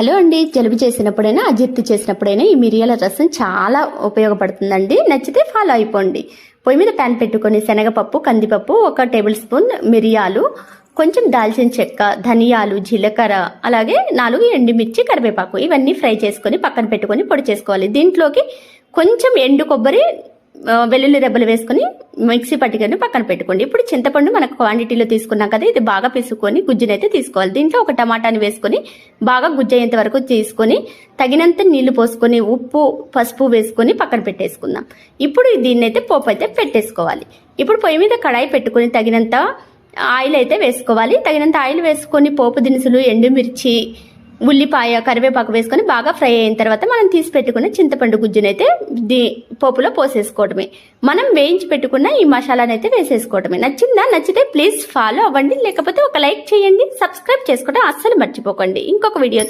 Hello అండి. జలుబు చేసినప్పుడైనా అజీర్తి చేసినప్పుడైనా ఈ మిరియాల రసం చాలా ఉపయోగపడుతుందండి. నచ్చితే ఫాలో అయిపోండి. పొయ్యి మీద ప్యాన్ పెట్టుకొని శనగపప్పు కందిపప్పు ఒక టేబుల్ స్పూన్ మిరియాలు కొంచెం దాల్చిన చెక్క ధనియాలు జీలకర్ర అలాగే నాలుగు ఎండుమిర్చి కరివేపాకు ఇవన్నీ ఫ్రై చేసుకొని పక్కన పెట్టుకొని పొడి చేసుకోవాలి. దీంట్లోకి కొంచెం ఎండు కొబ్బరి వెల్లుల్లి రెబ్బలు వేసుకొని మిక్సీ పట్టుకొని పక్కన పెట్టుకోండి. ఇప్పుడు చింతపండు మనకు క్వాంటిటీలో తీసుకున్నాం కదా ఇది బాగా పిసుకొని గుజ్జునైతే తీసుకోవాలి. దీంట్లో ఒక టమాటాని వేసుకొని బాగా గుజ్జు అయ్యేంత వరకు తీసుకొని తగినంత నీళ్ళు పోసుకొని ఉప్పు పసుపు వేసుకొని పక్కన పెట్టేసుకుందాం. ఇప్పుడు దీన్ని అయితే పోపు అయితే పెట్టేసుకోవాలి. ఇప్పుడు పొయ్యి మీద కడాయి పెట్టుకొని తగినంత ఆయిల్ అయితే వేసుకోవాలి. తగినంత ఆయిల్ వేసుకొని పోపు దినుసులు ఎండుమిర్చి ఉల్లిపాయ కరివేపాకు వేసుకొని బాగా ఫ్రై అయిన తర్వాత మనం తీసి పెట్టుకున్న చింతపండు గుజ్జునైతే దీ పోపులో పోసేసుకోవడమే. మనం వేయించి పెట్టుకున్న ఈ మసాలానైతే వేసేసుకోవడమే. నచ్చిందా? నచ్చితే ప్లీజ్ ఫాలో అవ్వండి. లేకపోతే ఒక లైక్ చేయండి. సబ్స్క్రైబ్ చేసుకోవడం అస్సలు మర్చిపోకండి. ఇంకొక వీడియో